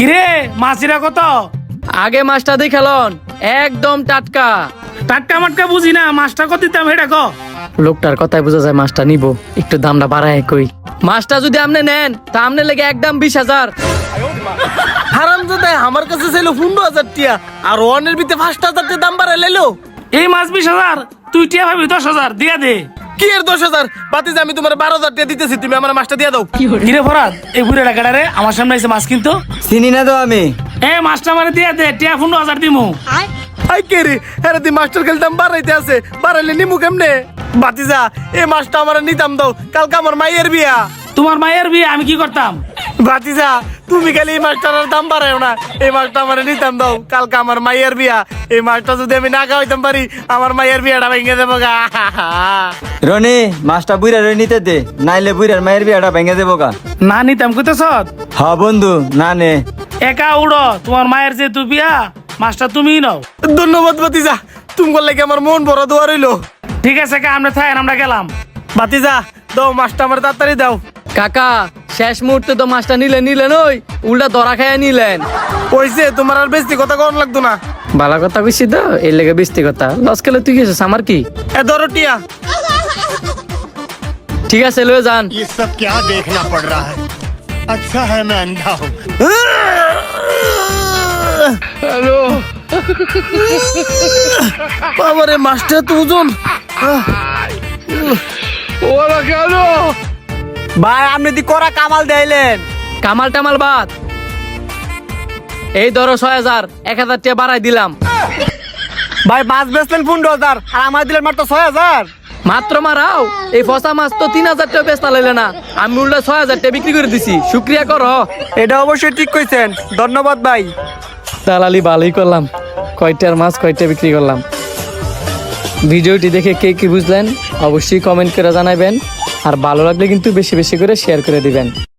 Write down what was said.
কিরে মাছিরা কত? আগে মাছটা দিয়ে খেলন একদম টাটকা। টাটকা মাটকা বুঝি না মাছটা কত দিতাম এটা ক? লোকটার কথাই বোঝা যায় মাছটা নিব একটু দামটা বাড়ায় কই। মাছটা যদি আপনি নেন তা আপনি লেগে একদম বিশ হাজার। হারাম আমার কাছে ছিল পনেরো হাজার টিয়া আর ওয়ানের ভিতরে পাঁচটা হাজার দাম বাড়াই লেলো এই মাছ বিশ হাজার তুই টিয়া ভাবি দশ হাজার দিয়া দে। কি এর দশ হাজার বাতিজ আমি তোমার বারো হাজার টাকা দিতেছি তুমি আমার মাছটা দিয়ে দাও। কিরে ফরাদ এই বুড়ে টাকাটা রে আমার সামনে এসে মাছ কিনতো। চিনি না তো আমি। এ মাছটা আমার দিয়ে দে টিয়া পনেরো হাজার দিমু। আই কে রে হ্যাঁ তুই মাস্টার খেলে দাম বাড়াইতে আছে বাড়াইলে নিমু কেমনে? বাতিজা এই মাছটা আমার নিতাম দাও কালকে আমার মায়ের বিয়া। তোমার মায়ের বিয়ে আমি কি করতাম? বাতিজা তুমি খালি এই মাছটার দাম বাড়াও না। এই মাছটা আমার নিতাম দাও কালকে আমার মাইয়ের বিয়া। এই মাছটা যদি আমি না খাওয়াইতাম পারি আমার মাইয়ের বিয়াটা ভেঙে দেবো গা। রনি মাছটা বুইরা রই নিতে দে নাইলে বুইরার মায়ের বিয়াটা ভেঙে দেবো গা। না নিতাম কইতেছ হ বন্ধু না নে। একা উড়ো তোমার মায়ের যে তুই বিয়া মাছটা তুমিই নাও। ধন্যবাদ বাতিজা তুমি করলে কি আমার মন বড় দোয়া রইল। ঠিক আছে কা আমরা থাকেন আমরা গেলাম। বাতিজা দাও মাছটা আমার তাড়াতাড়ি দাও। কাকা শেষ মুহূর্তে তো মাছটা নিলেন নিলেন ওই উল্টা ধরা খাইয়া নিলেন ওইসে তোমার আর বেশি কথা কন লাগতো না ভালো কথা কইছি তো এই লেগে বিস্তি কথা লস খেলে তুই গেছিস আমার কি এ ধরো টিয়া ঠিক আছে লয়ে যান ये सब क्या देखना पड़ रहा है अच्छा है मैं अंधा हूँ বাবারে মাছটা তো ওজন ভাই আপনি দি করা কামাল দেইলেন। কামাল টামাল বাদ। এই ধরো ছয় হাজার এক হাজার টাকা বাড়াই দিলাম। ভাই মাছ বেচলেন পনেরো হাজার আর আমার দিলেন মাত্র ছয় হাজার। মাত্র মারাও? এই ফসা মাছ তো তিন হাজার টাকা বেচতা লাইলে না। আমি উল্টা ছয় হাজার টাকা বিক্রি করে দিছি। শুক্রিয়া করো। এটা অবশ্যই ঠিক কইছেন। ধন্যবাদ ভাই। দালালি ভালোই করলাম। কয়টার মাছ কয়টা বিক্রি করলাম? ভিডিওটি দেখে কে কি বুঝলেন অবশ্যই কমেন্ট করে জানাবেন আর ভালো লাগলে কিন্তু বেশি বেশি করে শেয়ার করে দিবেন।